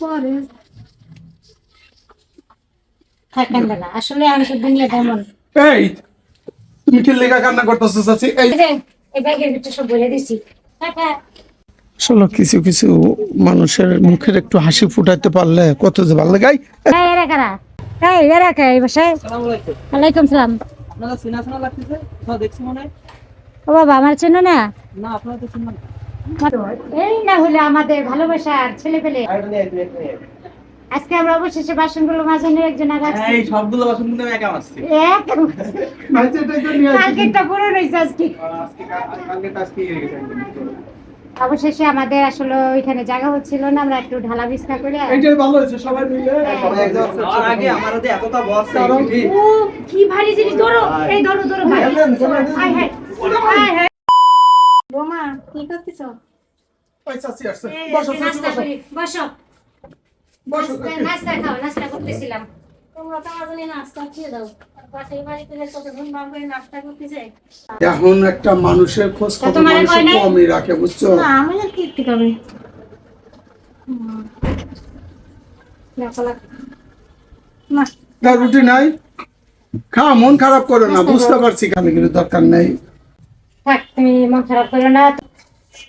পরে। থাকেন না আসলে আমি তো দুনিয়া তেমন এই তুমি কি লেখা কান্না করতেছো চাচি? এই। এই ব্যাগের ভিতরে সব বলে দিছি। টাকা আসলে কিছু কিছু মানুষের মুখের একটু হাসি ফুটাইতে পারলে কত যে ভালো লাগে। এই এরা কারা? এই এরা কে এই বাসায় ওয়ালাইকুম সালাম। আপনারা চেনা চেনা লাগতেছে? কোথাও দেখছি মনে হয়? ও বাবা আমার চেনো না? না আপনারা তো চিনলাম এই না হলে আমাদের ভালোবাসার ছেলে পেলে আজকে আমরা অবশেষে বাসনগুলো একজন আগাচ্ছি এই সবগুলো বাসন কিন্তু আমি একা এক কালকেরটা পুরো আজকে। কালকে কাজ কি হয়ে গেছে অবশেষে আমাদের আসলে ওইখানে জায়গা হচ্ছিল না আমরা একটু ঢালা বিছনা করে ভালো হয়েছে সবাই মিলে আর আগে আমার এতটা বস ও কি ভারী জিনিস ধরো। এই ধরো ধরো ভাই। হায়। হায় হায় হায়। কি করতেছো ওই চাচি আসছে। বসো বসো। বসো। বসো নাস্তা- খাও নাস্তা করতেছিলাম। এখন একটা মানুষের খোঁজ খবর? কমই রাখে বুঝছ? না আমি আর কি করতে হবে না না। রুটি নাই? খা মন খারাপ করো না বুঝতে পারছি খালি কিন্তু দরকার নেই। থাক তুমি মন খারাপ করো না।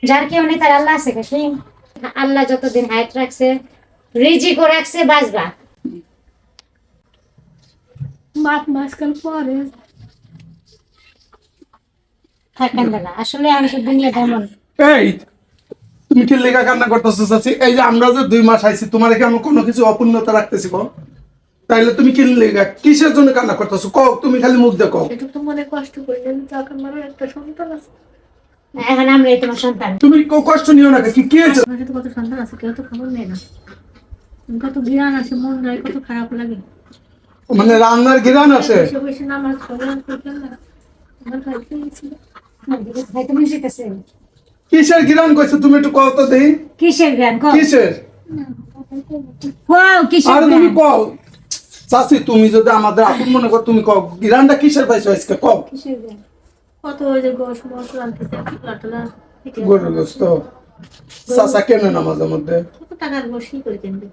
যার কেউ নেই তার আল্লাহ আছে কাছে আল্লাহ যতদিন হায়াত রাখছে রিজিকও রাখছে বাঁচবা। পরে। থাকেন না আসলে আমি তো দুনিয়া তেমন এই তুমি কি লেখা কান্না করতেছো চাচি? এই যে আমরা যে দুই মাস আইছি তোমার কি আমি কোনো কিছু অপূর্ণতা রাখতেছি কও? তাইলে তুমি কি লেখা কিসের জন্য কান্না করতেছো? কও তুমি খালি মুখ দেখো একটু তো মনে কষ্ট করি না তখন আমার একটা সন্তান আছে। এখন আমরাই তোমার সন্তান। তুমি কষ্ট নিও না কি কি হয়েছে? আমার কত সন্তান আছে কেউ তো খবর নেই না। কত বিরান আছে মন যায় কত খারাপ লাগে। মানে রান্নার গিরান আসে বসে বসে নামাজ পড়লাম করলাম না। আমার ভাইকে ছিল ভাই তুমি শিখেছে কিসের গিরান কইছে তুমি একটু কও তো দেই? কিসের কও। কিসের? কও কিসের আর তুমি কও। চাচি তুমি যদি আমাদের আপন মনে কর তুমি কও গিরানটা কিসের পাইছো আজকে? কও। কিসের জ্ঞান কত ওই যে গোস মোস রান্তেছে লাটলা গরুর গোস্ত চাচা কেনে না মাঝে মধ্যে? কত টাকার বসি করে কিনবে?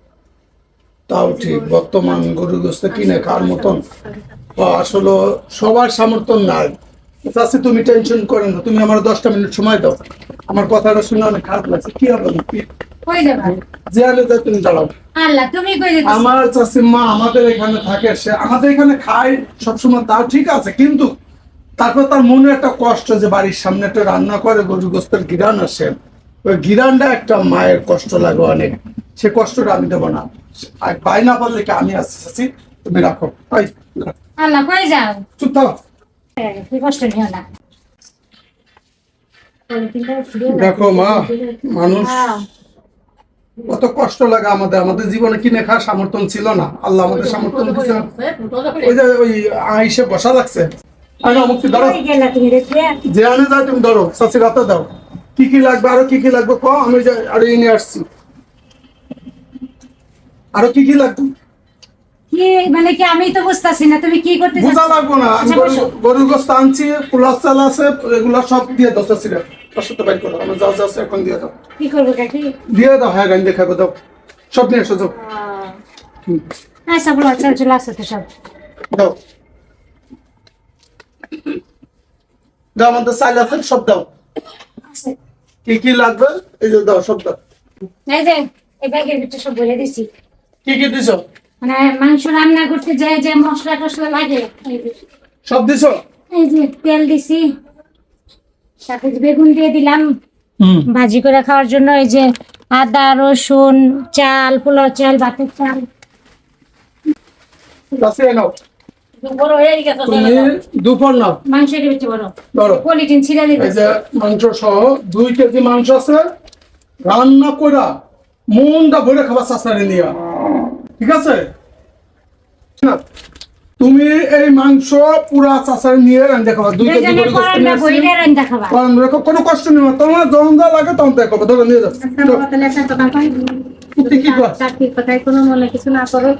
তাও ঠিক বর্তমান গরুর গোস্ত কিনে খাওয়ার মতন। আসলে সবার সামর্থ্য নাই। চাচি তুমি টেনশন করেন না তুমি আমার দশটা মিনিট সময় দাও। আমার কথাটা শুনে অনেক খারাপ লাগছে। কি হবে যে আনে তুমি দাঁড়াও। তুমি আমার চাষি মা আমাদের এখানে থাকে সে আমাদের এখানে খায় সবসময় তাও ঠিক আছে কিন্তু তারপর তার মনে একটা কষ্ট যে বাড়ির সামনে একটা রান্না করে গরু গোস্তের গিরান আসে। ওই গিরানটা একটা মায়ের কষ্ট লাগে অনেক। সে কষ্টটা আমি দেবো না। আর পাই না পারলে কি আমি আসছি তুমি রাখো। আল্লাহ কই যাও? চুপ থাকো। হ্যাঁ, কষ্ট নিও না। দেখো মা মানুষ হ্যাঁ, কত কষ্ট লাগে আমাদের। আমাদের জীবনে কিনে খাওয়ার সামর্থ্য ছিল না। আল্লাহ আমাদের সামর্থ্য ওই যে ওই আইসে বসা লাগছে। যে আনে যায় তুমি ধরো দাও। কি কি লাগবে আরও কি কি লাগবে ক আমি আরও এনে আসছি। আরও কি কি লাগবে? মানে কি আমি তো বুঝতাছি না তুমি কি করতে বোঝা লাগবো না। আমি আচ্ছা। গরুর গোস্ত আনছি পোলার চাল আছে এগুলো সব দিয়ে দাও চাষিরা তার সাথে বাইর করো আমার যা যা আছে এখন দিয়ে দাও। কি করব কাকি? দিয়ে দাও হ্যাঁ গান দেখাবো দাও। সব নিয়ে এসো যাও। আচ্ছা বলো চল চলে আসো তো সব। দাও। দাও আমাদের চাল আছে সব দাও। কি কি লাগবে? এই যে দাও সব দাও। এই যে এই ব্যাগের ভিতরে সব বলে দিছি। কি কি দিছো? মানে মাংস রান্না করতে যায় যে মশলা টসলা লাগে সব দিছো? এই যে তেল দিছি। সাথে বেগুন দিয়ে দিলাম। হুম। ভাজি করে খাওয়ার জন্য এই যে আদা রসুন চাল পোলাও চাল ভাতের চাল। তুমি দুপুর নাও। মাংসের ভিতরে বড় ধরো। পলিটিন ছিঁড়ে এই যে মাংস সহ দুই কেজি মাংস আছে রান্না কইরা মনটা ভরে খাবার চাষারে নিয়া। ঠিক আছে? না, তুমি এই মাংস পুরা চাষারে নিয়ে রান্না খাবা। দুই কেজি করে নিয়ে কোনো কষ্ট নেই তোমার যখন যা লাগে তখন তাই করবে। ধরো নিয়ে যাও। কথা কি কথায় কোনো মনে কিছু না করো।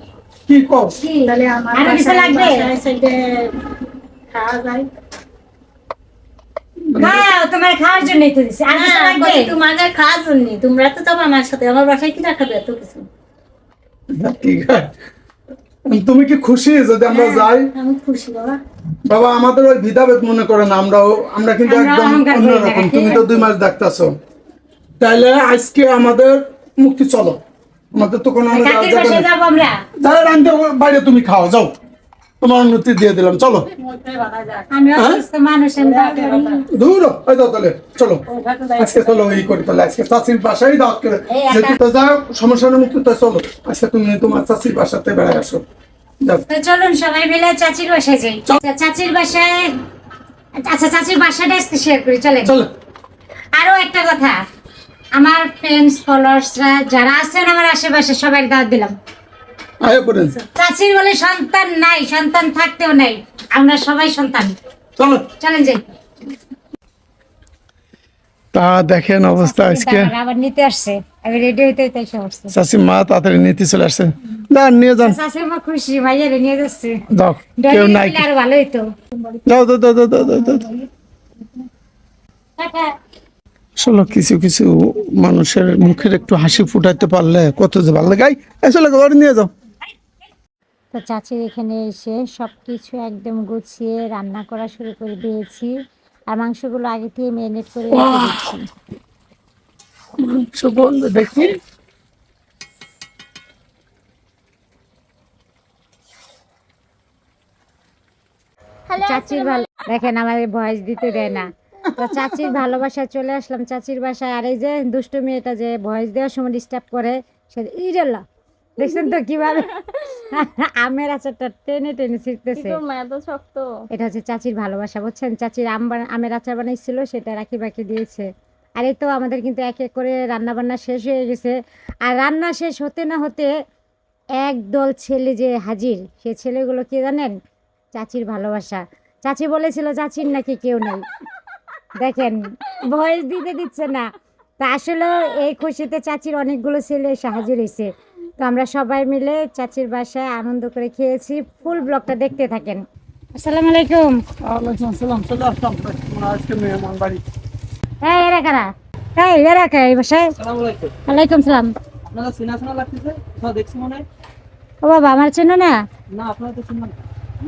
কি কর তাহলে আমার আরও কিছু লাগবে? সাইডে খাওয়া যায়। তোমার খাওয়ার জন্যই তো দিছি। আর কিছু হ্যাঁ, লাগবে তোমাদের খাওয়ার জন্য তোমরা তো যাব আমার সাথে। আমার বাসায় কি রাখাবে এত কিছু। ঠিক আছে তুমি কি খুশি যদি আমরা হ্যাঁ। যাই? আমি খুশি বাবা। বাবা আমাদের ওই ভিদাভেদ মনে করেন আমরাও আমরা কিন্তু একদম করি অন্যরকম। তুমি তো দুই মাস ডাকতেছো তাইলে আজকে আমাদের মুক্তি চলো। আমাদের তো কোনো যারা রান্ধতে বাইরে তুমি খাও যাও। তোমার অনুমতি দিয়ে দিলাম চলো। হ্যাঁ? দূর ওই যাও তাহলে চলো। আজকে চলো করি তাহলে আজকে চাষির বাসায় দাওয়াত করে। যেহেতু তো যাও সমস্যা নেই মুক্তি তো চলো। আজকে তুমি তোমার চাষির বাসাতে বেড়ায় আসো। চলুন সবাই মিলে চাচির বাসায় যাই। চল। আচ্ছা, চাচির বাসায় আচ্ছা চাচির বাসাটা আজকে শেয়ার করি চলেন। চলো। আরও একটা কথা। আমার ফ্রেন্ডস ফলোয়ার্সরা যারা আছেন আমার আশেপাশে সবাই দাওয়াত দিলাম। চাচির বলে সন্তান নাই সন্তান থাকতেও নাই। আমরা সবাই সন্তান। চলো। চলেন যাই। তা দেখেন অবস্থা আজকে। আবার নিতে আসছে। আমি রেডি হইতে হইতে এসে চাষি মা তাড়াতাড়ি নিতে চলে আসছে। যান নিয়ে যান। চাষি মা খুশি ভাইয়ারে নিয়ে যাচ্ছে। যাও কেউ নাই। আরও ভালো হইতো যাও দাও দাও দাও দাও দাও দাও দাও। টাটা। আসলে কিছু কিছু মানুষের মুখের একটু হাসি ফুটাইতে পারলে কত যে ভালো লাগে। আসলে ঘরে নিয়ে যাও। তো চাচির এখানে এসে সব কিছু একদম গুছিয়ে রান্না করা শুরু করে দিয়েছি। আর মাংসগুলো আগে থেকে ম্যারিনেট করে রেখে দিচ্ছি। সুগন্ধ দেখি। চাচির ভালো দেখেন আমাদের ভয়েস দিতে দেয় না। তো চাচির ভালোবাসায় চলে আসলাম। চাচির বাসায় আর এই যে দুষ্টু মেয়েটা যে ভয়েস দেওয়ার সময় ডিস্টার্ব করে সে ইরেলা দেখছেন তো কীভাবে? আমের আচারটা টেনে টেনে ছিটতেছে এটা হচ্ছে চাচির ভালোবাসা বুঝছেন? চাচির আম আমের আচার বানাইছিল সেটা রাখি বাকি দিয়েছে। আর এই তো আমাদের কিন্তু এক এক করে রান্না বান্না শেষ হয়ে গেছে। আর রান্না শেষ হতে না হতে এক দল ছেলে যে হাজির সে ছেলেগুলো কি জানেন? চাচির ভালোবাসা। চাচি বলেছিল চাচির নাকি কেউ নেই? দেখেন ভয়েস দিতে দিচ্ছে না। তা আসলে এই খুশিতে চাচির অনেকগুলো ছেলে সাহায্য হাজির হয়েছে তো আমরা সবাই মিলে চাচির বাসায় আনন্দ করে খেয়েছি। ফুল ব্লগটা দেখতে থাকেন। আসসালামু আলাইকুম। ওয়ালাইকুম আসসালাম। চলে আসলাম। আজকে মেহমান বাড়ি। হ্যাঁ এরা কারা? হ্যাঁ এরা কে এই বাসায়? আসসালামু আলাইকুম। ওয়ালাইকুম সালাম। আপনারা চেনা লাগতেছে? কোথাও দেখছি মনে হয়? ও বাবা আমার চেনো না? না আপনারা তো চিনলাম না।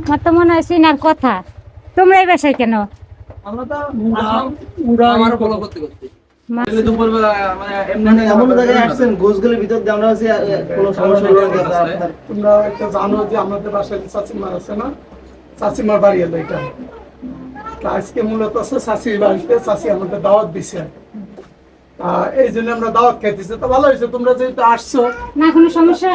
আমার তো মনে হয় সিনার কথা। তোমরা এই বাসায় কেন? আমরা তো আমারও ফলো করতে করতে। মা- তাহলে দুপুরবেলা এমনি এমন জায়গায় আসছেন গোছগুলির ভিতর দিয়ে আমরা আছি, কোনো সমস্যা হলো না দাদা, আপনার- তোমরা একটা জানো যে আমাদের বাসায় চাচিমার আছে না চাচিমার বাড়ি এলো এটা। আজকে মূলত আছে চাচির বাড়িতে চাচি আমাদের দাওয়াত দিছে। এই জন্য আমরা দাওয়াত খাইতেছি। তো ভালো হয়েছে তোমরা যেহেতু আসছো। না কোনো সমস্যা?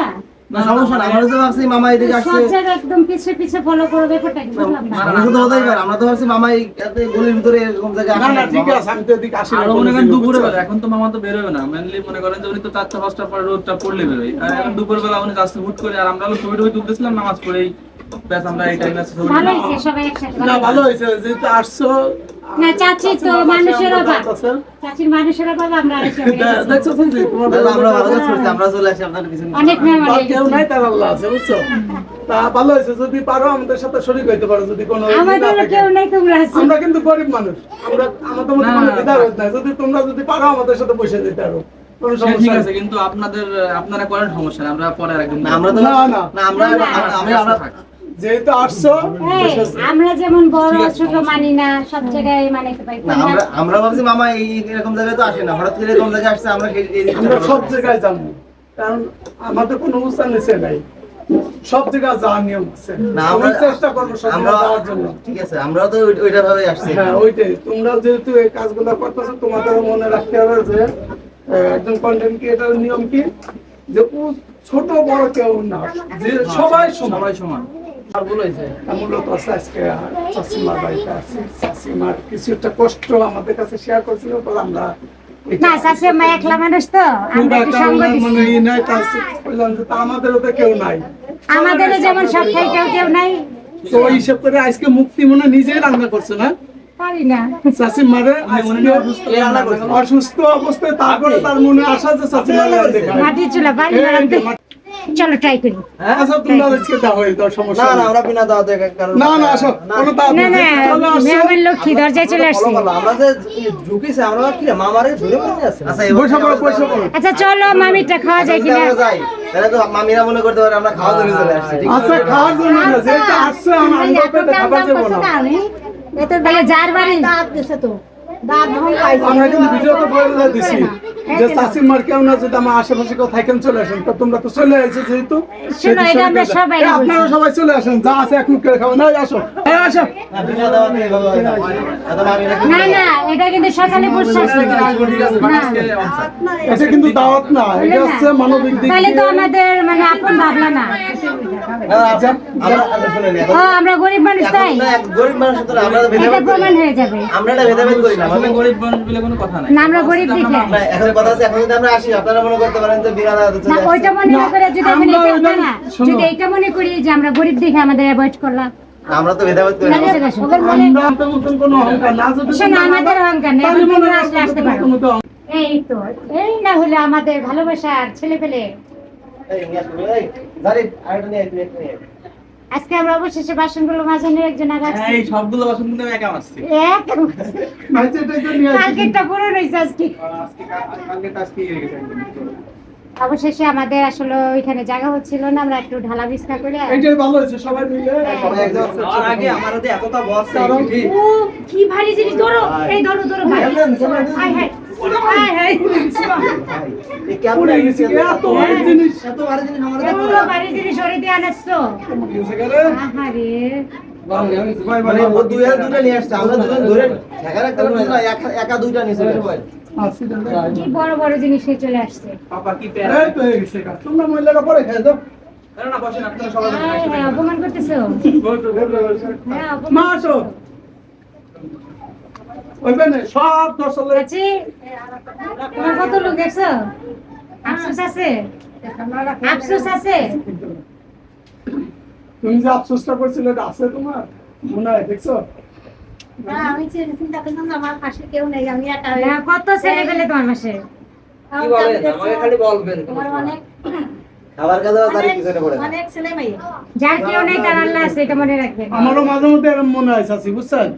না সমস্যা না আমরা তো ভাবছি মামা এদিকে সব আসছে। একদম পিছে পিছে ফলো করো ব্যাপারটা কি বুঝলাম না। আমরা তো হতেই পারে আমরা তো ভাবছি মামা এতে গলির ভিতরে এরকম জায়গায় না না ঠিক আছে আমি তো এদিকে আসি না মনে করেন দুপুরে বেলা এখন তো মামা তো বেরোবে না মেনলি মনে করেন যে উনি তো চারটা পাঁচটা পরে রোদটা পড়লে বেরোয়। আর এখন দুপুর বেলা উনি যাচ্ছে হুট করে আর আমরা হলো ছবি টবি তুলতেছিলাম নামাজ পড়েই ব্যাস আমরা এই টাইমে ভালো হয়েছে সবাই একসাথে না ভালো হয়েছে যেহেতু আসছো না, চাচি তো মানুষের আমরা অভাব। চাচির মানুষের অভাব আমরা আরেকটু বেড়ে দে- গেছি। দেখছ শুনছি তোমার দাদা, আমরা ভালো কাজ করছি আমরা চলে আসি আপনার পিছনে। অনেক মেহমান আর কেউ নাই তার আল্লাহ আছে বুঝছ? তা ভালো হয়েছে যদি পারো আমাদের সাথে শরীর হইতে পারো যদি কোনো আমাদের কেউ নেই তোমরা আমরা কিন্তু গরিব মানুষ। আমরা আমাদের মধ্যে কোনো না, নাই। যদি তোমরা যদি পারো আমাদের সাথে বসে যেতে পারো। ঠিক আছে কিন্তু আপনাদের আপনারা করেন সমস্যা নেই আমরা পরে একদিন না আমরা তো না, না। না আমরা আমরা- আমি আমরা যেহেতু আসছো আছো। আমরা যেমন বড় ছোট মানি না সব জায়গায় মানাইতে পারি না আমরা আমরা ভাবছি মামা এই এরকম জায়গায় তো আসে না হঠাৎ করে এরকম জায়গায় আসছে আমরা আমরা সব জায়গায় যাব। কারণ আমাদের কোনো অনুষ্ঠান নিচে নাই। সব জায়গায় যাওয়ার নিয়ম আছে। না আমরা আমরা চেষ্টা করব সব জায়গায় যাওয়ার জন্য। ঠিক আছে আমরাও তো ওইটা ভাবে আসছি। হ্যাঁ ওইটাই। তোমরা যেহেতু এই কাজগুলো করতেছো তোমাদেরও মনে রাখতে হবে যে একজন কন্টেন্ট ক্রিয়েটার নিয়ম কি? যে ছোট বড় কেউ না। যে সবাই সমান। সবাই সমান। মূলত আছে আজকে চাষিমার বাড়িতে আছি। চাষিমার কিছু একটা কষ্ট আমাদের কাছে শেয়ার করছিল তো আমরা না শাশুড়ি একলা মানুষ তো আমরা একটু সঙ্গ মানে- মানে দিচ্ছি ই নাই, তা বললাম যে তা আমাদেরও তো কেউ নাই। আমাদেরও যেমন সব কেউ কেউ নাই। তো ওই হিসেব করে আজকে মুক্তি মনে নিজেই রান্না করছে না? অসুস্থ অবস্থায় তারপরে তার মনে আসা যে দেখা চুলা ট্রাই করি। আচ্ছা তোমরা আজকে দাও দাও সমস্যা না না আমরা বিনা দাওয়াতে কারণ না না আসো কোনো দাওয়াত না না মেহমান লক্ষ্মী দরজায় চলে আসছে। আমরা যে ঢুকিছে আমরা কি মামারে ধরে মনে আছে আচ্ছা এবার পড়ো পয়সা পড়ো আচ্ছা চলো মামিটা খাওয়া যায় কিনা? যাই। তাহলে তো মামিরা মনে করতে পারে আমরা খাওয়া ধরে চলে আসছি। আচ্ছা খাওয়ার জন্য না যেটা আসছে আমার আমরা খাবার যাব না তাহলে যার বাড়ি। আমরা কিন্তু ভিডিওতে বলে দিছি যে চাষির মার কেউ না যদি আমার আশেপাশে কেউ থাকেন চলে আসেন তো তোমরা তো চলে আসছো যেহেতু শোনো, এটা আমরা সবাই আপনারা সবাই চলে আসেন যা আছে করে না আসো আসো না হয় না এটা কিন্তু সকালে বসে। এটা দাওয়াত না এটা হচ্ছে মানবিক দিক তাহলে তো আমাদের মানে আপন ভাবলা না না, আমরা গরিব মানুষ তাই গরিব মানুষের তো আমরা প্রমাণ হয়ে যাবে এটা ভেদাভেদ করি না আসলে মানে গরিব মানুষ বলে কোনো কথা নাই না আমরা গরিব দেখে এখন কথা আছে এখন যদি আমরা আসি আপনারা মনে করতে পারেন যে বিনা দাওয়াতে চলে আসছি ওইটা মনে না করে যদি আমি এটা না যদি এটা মনে করি যে আমরা গরিব দেখে আমাদের অ্যাভয়েড করলাম আমরা তো ভেদাভেদ করি না তাহলে দেখো, ওদের মনে আমরা আপনার মতন কোনো অহংকার না যদি শোনো, আমাদের অহংকার নেই, মনে হয় আসলে আসতে পারো। এই তো এই না হলে আমাদের ভালোবাসার ছেলে পেলে এই নিয়ে এই, নিয়ে তুই একটা নিয়ে আয়। আজকে আমরা অবশেষে বাসনগুলো মাঝানোর একজন আর আসছি। এই সবগুলো বাসন কিন্তু একা মারছি এক আচ্ছা, এটা একটু নিয়ে আসি। কালকেরটা পুরো রয়েছে আজকে। আজকে কালকে টাস্কি হয়ে গেছে অবশেষে আমাদের আসলে ওইখানে জায়গা হচ্ছিল না আমরা একটু ঢালা বিছনা করে এইটাই ভালো হয়েছে সবাই মিলে সবাই এক জায়গায় যাওয়ার আগে আমার হাতে এতটা বস ও কি ভারী জিনিস ধরো। এই ধরো ধরো ভাই। হাই হাই জিনিস মানে একা- দুইটা চলে আসছে। কি বড় বড় জিনিস নিয়ে চলে পাপা কি। তোমরা মহিলারা পরে খেয়ে অপমান করতেছো? হ্যাঁ মা আসো। ওইখানে সব দর্শক আছে তোমার কত লোক দেখছ আফসোস আছে? আফসোস আছে? তুমি যে আফসোসটা করছিলে এটা আছে তোমার? মনে হয় দেখছ? আমি চিন্তা চিন্তা আমার পাশে কেউ নেই আমি একা হ্যাঁ, কত ছেলে পেলে তোমার মাসে আমার কাছে দেখছ, তোমার অনেক খাবার কাজে তার পিছনে পড়ে অনেক ছেলে মেয়ে। যার কেউ নেই তার আল্লাহ আছে এটা মনে রাখবেন। আমারও মাঝে মধ্যে এরকম মনে হয় চাচি বুঝছেন?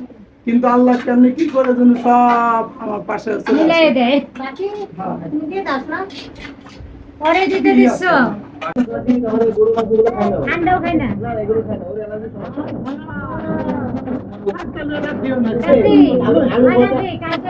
কিন্তু আল্লাহ কেমনি কি করে যেন সব আমার পাশে আছে? মিলাই দেয়। বাকি তুমি দিয়ে দাস না পরে দিতে দিচ্ছ? ঠান্ডাও খাই না? কালকে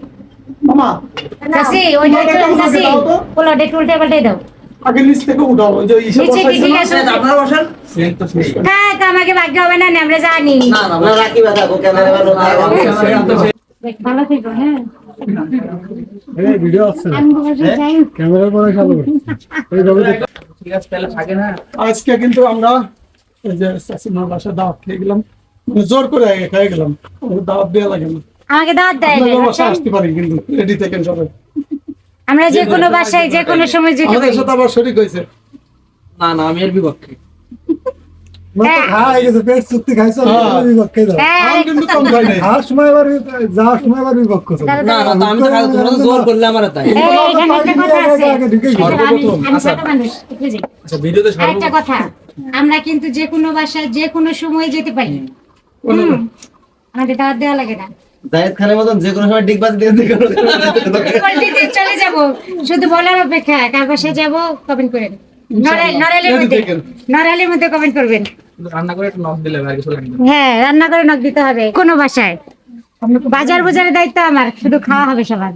মামা চাষি ওই তোমাকে যে আমাকে চাষি দাও তো। পোলাটে টুলটে পাল্টে দাও। আগে নিচ থেকে উঠাও ওই যে ইসে নিচে কি বসাইছে ঠিক না? আছে আপনারা বসেন। সেন তো সেই হ্যাঁ তো আমাকে ভাগ্য হবে না আমরা জানি। না রাখি বাধা গো ক্যামেরা ম্যান সেন তো সেই দেখ, ভালো থেকো হ্যাঁ। এই ভিডিও আছে আমি বলছি যাই। ক্যামেরা পরে চালু ঠিক আছে তাহলে থাকে না আজকে কিন্তু আমরা এই যে চাষিমার বাসায় দাওয়াত খেয়ে গেলাম। মানে জোর করে খেয়ে গেলাম। দাওয়াত দেওয়া লাগে না। আমাকে দাওয়াত দেয় বুঝছেন? আসতে পারি কিন্তু রেডি থাকেন সবাই। আমরা যে কোনো বাসায় যে কোনো সময় যেতে পারি। সাথে আবার শরীর হয়েছে। না না আমি এর বিপক্ষে। আমার আচ্ছা। আচ্ছা কিন্তু যে কোনো বাসায় যে কোনো সময় যেতে পারি। আমাদের দাওয়াত দেওয়া লাগে না। জায়েদ খানের মতন যে কোনো সময় ডিগবাজ দিয়ে যে কোনো চলে যাব। শুধু বলার অপেক্ষা কার পাশে যাব কমেন্ট করেন। নড়াইল নড়াইলের মধ্যে। নড়াইলের মধ্যে কমেন্ট করবেন। রান্না করে একটু নক দিলে আর কিছু লাগবে হ্যাঁ রান্না করে নখ দিতে হবে কোনো বাসায়। বাজার বাজারের দায়িত্ব আমার শুধু খাওয়া হবে সবার।